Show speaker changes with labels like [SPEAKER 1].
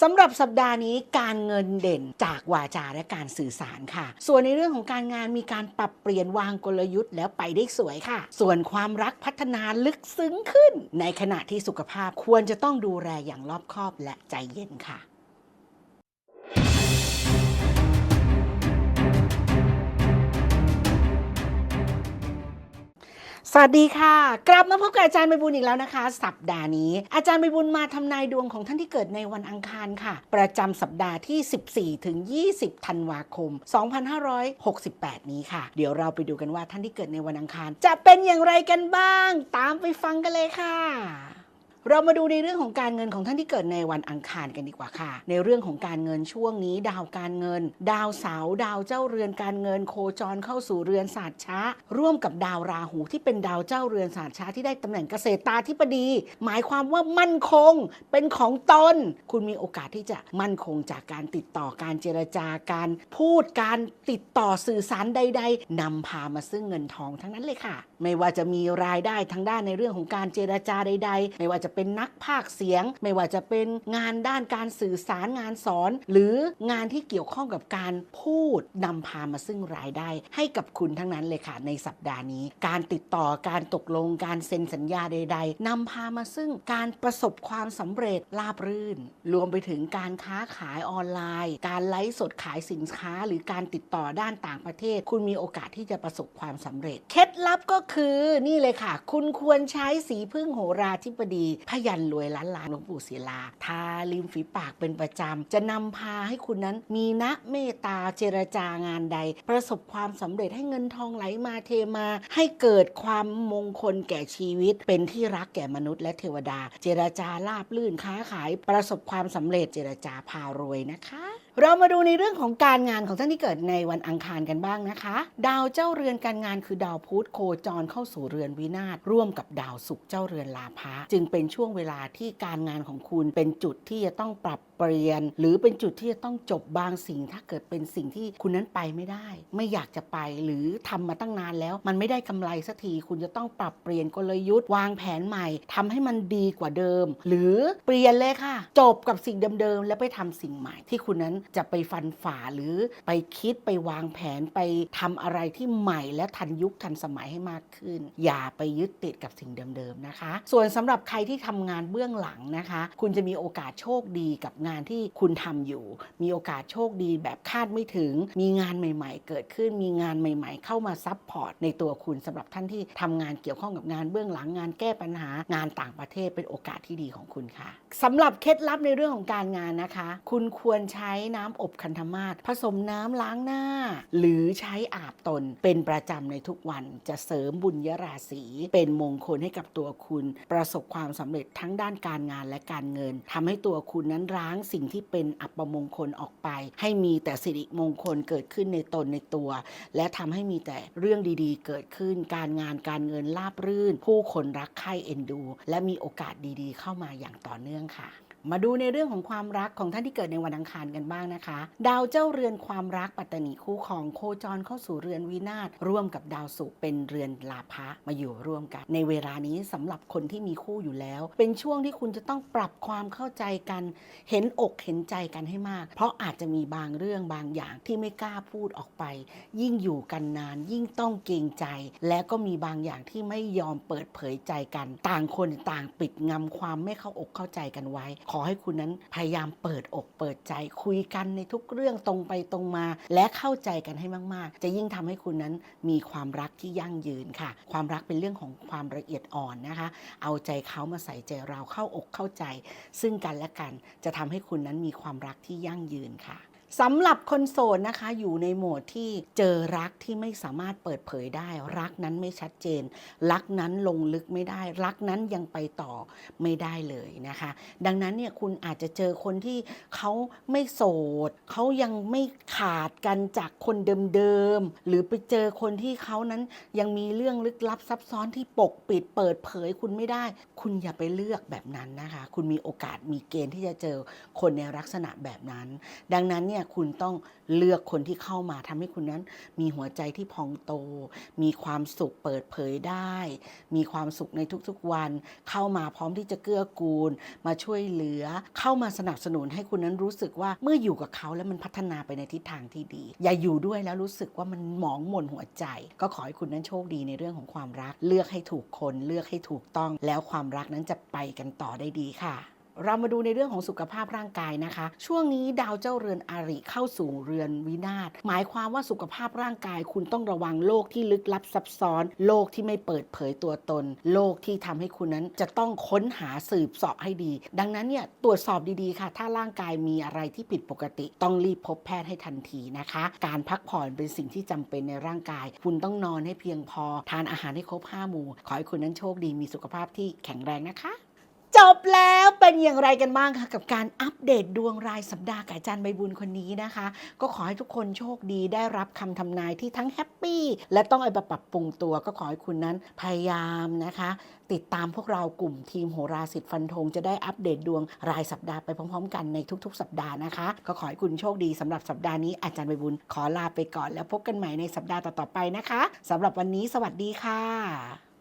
[SPEAKER 1] สำหรับสัปดาห์นี้การเงินเด่นจากวาจาและการสื่อสารค่ะ ส่วนในเรื่องของการงานมีการปรับเปลี่ยนวางกลยุทธ์แล้วไปได้สวยค่ะ ส่วนความรักพัฒนาลึกซึ้งขึ้น ในขณะที่สุขภาพควรจะต้องดูแลอย่างรอบคอบและใจเย็นค่ะ สวัสดีค่ะ กลับมาพบกับอาจารย์ใบบุญอีกแล้วนะคะ สัปดาห์นี้ อาจารย์ใบบุญมาทำนายดวงของท่านที่เกิดในวันอังคารค่ะ ประจำสัปดาห์ที่ 14 ถึง 20 ธันวาคม 2568 นี้ค่ะ เดี๋ยวเราไปดูกันว่าท่านที่เกิดในวันอังคาร จะเป็นอย่างไรกันบ้าง ตามไปฟังกันเลยค่ะ เรามาดูในเรื่องของการเงินของท่านที่เกิดในวันอังคารกันดีกว่าค่ะ ในเรื่องของการเงินช่วงนี้ ดาวการเงิน ดาวเสาดาวเจ้าเรือนการเงิน โคจรเข้าสู่เรือนศาสตร์ช้า ร่วมกับดาวราหูที่เป็นดาวเจ้าเรือนศาสตร์ช้าที่ได้ตำแหน่งเกษตรตาธิบดี หมายความว่ามั่นคงเป็นของตน คุณมีโอกาสที่จะมั่นคงจากการติดต่อการเจรจาการพูดการติดต่อสื่อสารใด ๆนำพามาซึ่งเงินทองทั้งนั้นเลยค่ะ ไม่ว่าจะมีรายได้ทางด้านในเรื่องของการเจรจาใด ๆ ไม่ว่าจะเป็นนักพากย์เสียง ไม่ว่าจะเป็นงานด้านการสื่อสารงานสอน หรืองานที่เกี่ยวข้องกับการพูดนำพามาซึ่งรายได้ ให้กับคุณทั้งนั้นเลยค่ะในสัปดาห์นี้ การติดต่อการตกลงการเซ็นสัญญาใด ๆนำพามาซึ่งการประสบความสำเร็จราบรื่น รวมไปถึงการค้าขายออนไลน์ การไลฟ์สดขายสินค้า หรือการติดต่อด้านต่างประเทศ คุณมีโอกาสที่จะประสบความสำเร็จ เคล็ดลับก็คือนี่เลยค่ะ คุณควรใช้สีพึ่งโหราธิบดีพยันรวยล้านล้านหลวงปู่ศิลา ทาริมฝีปากเป็นประจำ จะนำพาให้คุณนั้นมีนะเมตตาเจรจางานใด ประสบความสำเร็จให้เงินทองไหลมาเทมา ให้เกิดความมงคลแก่ชีวิต เป็นที่รักแก่มนุษย์และเทวดา เจรจาลาบลื่นค้าขาย ประสบความสำเร็จเจรจาพารวยนะคะเรามาดูในเรื่องของการงานของท่านที่เกิดในวันอังคารกันบ้างนะคะ ดาวเจ้าเรือนการงานคือดาวพุธโคจรเข้าสู่เรือนวินาศร่วมกับดาวศุกร์เจ้าเรือนลาภะจึงเป็นช่วงเวลาที่การงานของคุณเป็นจุดที่จะต้องปรับ เปลี่ยนหรือเป็นจุดที่จะต้องจบบางสิ่ง ถ้าเกิดเป็นสิ่งที่คุณนั้นไปไม่ได้ ไม่อยากจะไปหรือทำมาตั้งนานแล้ว มันไม่ได้กำไรสักทีคุณจะต้องปรับเปลี่ยนกลยุทธ์วางแผนใหม่ทำให้มันดีกว่าเดิม หรือเปลี่ยนเลยค่ะ จบกับสิ่งเดิมๆแล้วไปทำสิ่งใหม่ ที่คุณนั้นจะไปฟันฝ่าหรือไปคิดไปวางแผนไปทำอะไรที่ใหม่ และทันยุคทันสมัยให้มากขึ้น อย่าไปยึดติดกับสิ่งเดิมๆนะคะ ส่วนสำหรับใครที่ทำงานเบื้องหลังนะคะ คุณจะมีโอกาสโชคดีกับงานที่คุณทำอยู่ มีโอกาสโชคดีแบบคาดไม่ถึง มีงานใหม่ ๆ เกิดขึ้น มีงานใหม่ ๆ เข้ามาซับพอร์ตในตัวคุณสำหรับท่านที่ทำงานเกี่ยวข้องกับงานเบื้องหลังงานแก้ปัญหางานต่างประเทศเป็นโอกาสที่ดีของคุณค่ะสำหรับเคล็ดลับในเรื่องของการงานนะคะ คุณควรใช้น้ำอบคันธมาศผสมน้ำล้างหน้า หรือใช้อาบตนเป็นประจำในทุกวันจะเสริมบุญยราศีเป็นมงคลให้กับตัวคุณ ประสบความสำเร็จทั้งด้านการงานและการเงินทำให้ตัวคุณนั้นร้างสิ่งที่เป็นอัปมงคลออกไป ให้มีแต่สิริมงคลเกิดขึ้นในตนในตัว และทำให้มีแต่เรื่องดีๆ เกิดขึ้น การงานการเงินราบรื่น ผู้คนรักใคร่เอ็นดู และมีโอกาสดีๆ เข้ามาอย่างต่อเนื่องค่ะ มาดูในเรื่องของความรักของท่านที่เกิดในวันอังคารกันบ้างนะคะ ดาวเจ้าเรือนความรักปัตตนีคู่ของโคจรเข้าสู่เรือนวินาศร่วมกับดาวศุกร์เป็นเรือนลาภะมาอยู่ร่วมกัน ในเวลานี้สำหรับคนที่มีคู่อยู่แล้ว เป็นช่วงที่คุณจะต้องปรับความเข้าใจกัน เห็นอกเห็นใจกันให้มาก เพราะอาจจะมีบางเรื่องบางอย่างที่ไม่กล้าพูดออกไป ยิ่งอยู่กันนาน ยิ่งต้องเกรงใจ และก็มีบางอย่างที่ไม่ยอมเปิดเผยใจกัน ต่างคนต่างปิดงำความไม่เข้าอกเข้าใจกันไว้ขอให้คุณนั้นพยายามเปิดอกเปิดใจคุยกันในทุกเรื่องตรงไปตรงมา และเข้าใจกันให้มาก ๆ จะยิ่งทำให้คุณนั้นมีความรักที่ยั่งยืนค่ะ ความรักเป็นเรื่องของความละเอียดอ่อนนะคะ เอาใจเขามาใส่ใจเราเข้าอกเข้าใจ ซึ่งกันและกันจะทำให้คุณนั้นมีความรักที่ยั่งยืนค่ะ สำหรับคนโสดนะคะอยู่ในโหมดที่เจอรักที่ไม่สามารถเปิดเผยได้ รักนั้นไม่ชัดเจน รักนั้นลงลึกไม่ได้ รักนั้นยังไปต่อไม่ได้เลยนะคะ ดังนั้นเนี่ยคุณอาจจะเจอคนที่เขาไม่โสดเขายังไม่ขาดกันจากคนเดิมๆหรือไปเจอคนที่เขานั้นยังมีเรื่องลึกลับซับซ้อนที่ปกปิดเปิดเผยคุณไม่ได้ คุณอย่าไปเลือกแบบนั้นนะคะ คุณมีโอกาสมีเกณฑ์ที่จะเจอคนในลักษณะแบบนั้น ดังนั้นเนี่ยเนี่ยคุณต้องเลือกคนที่เข้ามาทำให้คุณนั้น มีหัวใจที่พองโต มีความสุขเปิดเผยได้ มีความสุขในทุกๆวัน เข้ามาพร้อมที่จะเกื้อกูล มาช่วยเหลือ เข้ามาสนับสนุนให้คุณนั้นรู้สึกว่าเมื่ออยู่กับเขาแล้วมันพัฒนาไปในทิศทางที่ดี อย่าอยู่ด้วยแล้วรู้สึกว่ามันหมองหม่นหัวใจ ก็ขอให้คุณนั้นโชคดีในเรื่องของความรัก เลือกให้ถูกคน เลือกให้ถูกต้อง แล้วความรักนั้นจะไปกันต่อได้ดีค่ะ เรามาดูในเรื่องของสุขภาพร่างกายนะคะ ช่วงนี้ดาวเจ้าเรือนอาริเข้าสู่เรือนวินาศหมายความว่าสุขภาพร่างกายคุณต้องระวังโรคที่ลึกลับซับซ้อน โรคที่ไม่เปิดเผยตัวตน โรคที่ทำให้คุณนั้นจะต้องค้นหาสืบเสาะให้ดี ดังนั้นเนี่ยตรวจสอบดีๆค่ะ ถ้าร่างกายมีอะไรที่ผิดปกติ ต้องรีบพบแพทย์ให้ทันทีนะคะ การพักผ่อนเป็นสิ่งที่จำเป็นในร่างกาย คุณต้องนอนให้เพียงพอ ทานอาหารให้ครบห้าหมู่ขอให้คุณนั้นโชคดีมีสุขภาพที่แข็งแรงนะคะ บแล้วเป็นอย่างไรกันบ้างคะกับการอัปเดตดวงรายสัปดาห์กับอาจารย์ใบบุญคนนี้นะคะ ก็ขอให้ทุกคนโชคดีได้รับคำทำนายที่ทั้งแฮปปี้และต้องเอาไปปรับปรุงตัวก็ขอให้คุณนั้นพยายามนะคะ ติดตามพวกเรากลุ่มทีมโหราสิทธิ์ฟันธงจะได้อัปเดตดวงรายสัปดาห์ไปพร้อม ๆ กันในทุก ๆ สัปดาห์นะคะ ก็ขอให้คุณโชคดีสำหรับสัปดาห์นี้อาจารย์ใบบุญขอลาไปก่อน แล้วพบกันใหม่ในสัปดาห์ต่อๆไปนะคะสำหรับวันนี้สวัสดีค่ะ